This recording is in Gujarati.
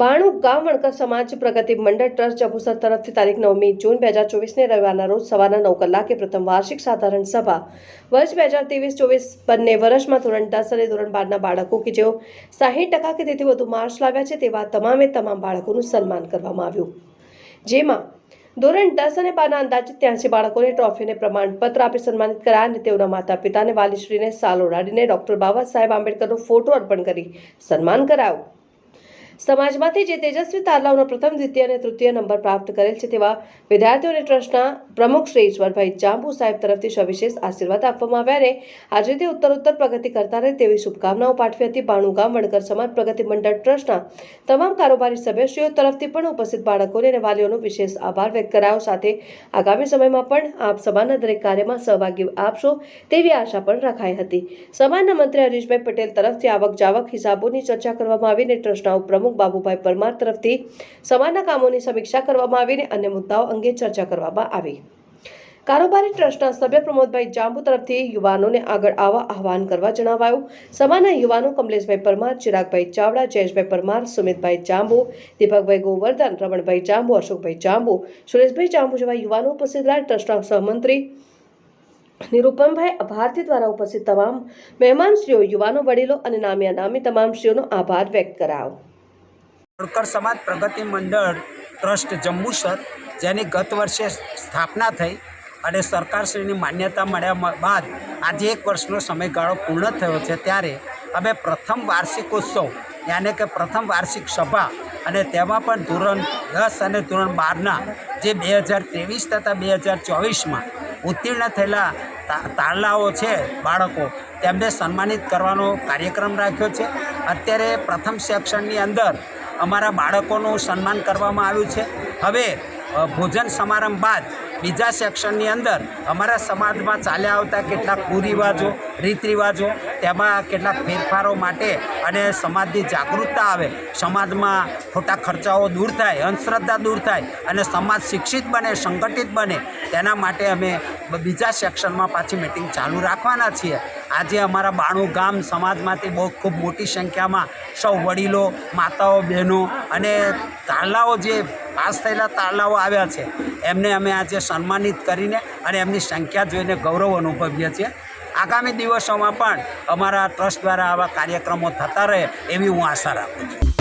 બાણું ગામ વણકર સમાજ પ્રગતિ મંડળ ટ્રસ્ટ જંબુસર તરફથી તારીખ નવમી જૂન બે હજાર ચોવીસને રવિવારના રોજ સવારના નવ કલાકે પ્રથમ વાર્ષિક સાધારણ સભા. વર્ષ બે હજાર ત્રેવીસ ચોવીસ બંને વર્ષમાં ધોરણ દસ અને ધોરણ બારના બાળકો કે જેઓ સાહીઠ ટકા કે તેથી વધુ માર્ક્સ લાવ્યા છે તેવા તમામે તમામ બાળકોનું સન્માન કરવામાં આવ્યું. જેમાં ધોરણ દસ અને બારના અંદાજિત ત્યાંસી બાળકોને ટ્રોફી અને પ્રમાણપત્ર આપી સન્માનિત કરાયા અને તેઓના માતા પિતાને વાલીશ્રીને સાલ ઓઢાડીને ડોક્ટર બાબા સાહેબ આંબેડકરનો ફોટો અર્પણ કરી સન્માન કરાયું. સમાજમાંથી જે તેજસ્વી તારલાઓનો પ્રથમ, દ્વિતીય અને તૃતીય નંબર પ્રાપ્ત કરેલ છે તેવા વિદ્યાર્થીઓને ટ્રસ્ટના પ્રમુખ શ્રી ઈશ્વરભાઈ જાંબુ સાહેબ તરફથી સવિશેષ આશીર્વાદ આપવામાં આવ્યા અને આજે તે ઉત્તરોત્તર પ્રગતિ કરતા રહે તેવી શુભકામનાઓ પાઠવી હતી ભાણુગામ વણકર સમાજ પ્રગતિ મંડળ ટ્રસ્ટના તમામ કારોબારી સભ્યશ્રીઓ તરફથી પણ ઉપસ્થિત બાળકોને અને વાલીઓનો વિશેષ આભાર વ્યક્ત કરાયો. સાથે આગામી સમયમાં પણ આપ સમાજના દરેક કાર્યમાં સહભાગી આપશો તેવી આશા પણ રખાઈ હતી. સમાજના મંત્રી હરીશભાઈ પટેલ તરફથી આવક જાવક હિસાબોની ચર્ચા કરવામાં આવીને ટ્રસ્ટના ઉપપ્રમુખ બાબુભાઈ પરમાર તરફથી સમાજના કામોની સમીક્ષા કરવામાં આવીને અન્ય મુદ્દાઓ અંગે ચર્ચા કરવામાં આવી. કારોબારી ટ્રસ્ટના સભ્ય પ્રમોદભાઈ જાંબુ તરફથી યુવાનોને આગળ આવવા આહવાન કરવા જણાવાયું. સભાના યુવાનો કમલેશભાઈ પરમાર, ચિરાગભાઈ ચાવડા, જયેશભાઈ પરમાર, સુમિતભાઈ જાંબુ, દીપકભાઈ ગોવર્ધન, રમણભાઈ જાંબુ, અશોકભાઈ જાંબુ, સુરેશભાઈ જાંબુ જેવા યુવાનો ઉપસ્થિત રહ્યા. ટ્રસ્ટના સહમંત્રી નિરૂપમભાઈ ભારતી દ્વારા ઉપસ્થિત તમામ મહેમાનશ્રીઓ, યુવાનો, વડીલો અને નામી તમામ શ્રીઓનો આભાર વ્યક્ત કરાયો. વણકર સમાજ પ્રગતિ મંડળ ટ્રસ્ટ જંબુસર, જેની ગત વર્ષે સ્થાપના થઈ અને સરકારશ્રીની માન્યતા મળ્યા બાદ આજે એક વર્ષનો સમયગાળો પૂર્ણ થયો છે. ત્યારે અમે પ્રથમ વાર્ષિકોત્સવ, યાને કે પ્રથમ વાર્ષિક સભા અને તેમાં પણ ધોરણ દસ અને ધોરણ બારના જે બે હજાર ત્રેવીસ તથા બે હજાર ચોવીસમાં ઉત્તીર્ણ થયેલા તારલાઓ છે, બાળકો, તેમને સન્માનિત કરવાનો કાર્યક્રમ રાખ્યો છે. અત્યારે પ્રથમ સેક્શનની અંદર અમારા બાળકોનું સન્માન કરવામાં આવ્યું છે. હવે ભોજન સમારંભ બાદ બીજા સેક્શનની અંદર અમારા સમાજમાં ચાલ્યા આવતા કેટલાક કુરિવાજો રીત રિવાજો તેમાં કેટલાક ફેરફારો માટે અને સમાજની જાગૃતતા આવે, સમાજમાં ખોટા ખર્ચાઓ દૂર થાય, અંધશ્રદ્ધા દૂર થાય અને સમાજ શિક્ષિત બને, સંગઠિત બને, તેના માટે અમે બીજા સેક્શનમાં પાછી મિટિંગ ચાલુ રાખવાના છીએ. આજે અમારા બાણું ગામ સમાજમાંથી બહુ ખૂબ મોટી સંખ્યામાં સૌ વડીલો, માતાઓ, બહેનો અને તારલાઓ જે પાસ થયેલા તારલાઓ આવ્યા છે. એમને અમે આજે સન્માનિત કરીને અને એમની સંખ્યા જોઈને ગૌરવ અનુભવીએ છીએ. આગામી દિવસોમાં પણ અમારા ટ્રસ્ટ દ્વારા આવા કાર્યક્રમો થતા રહે એવી હું આશા રાખું છું.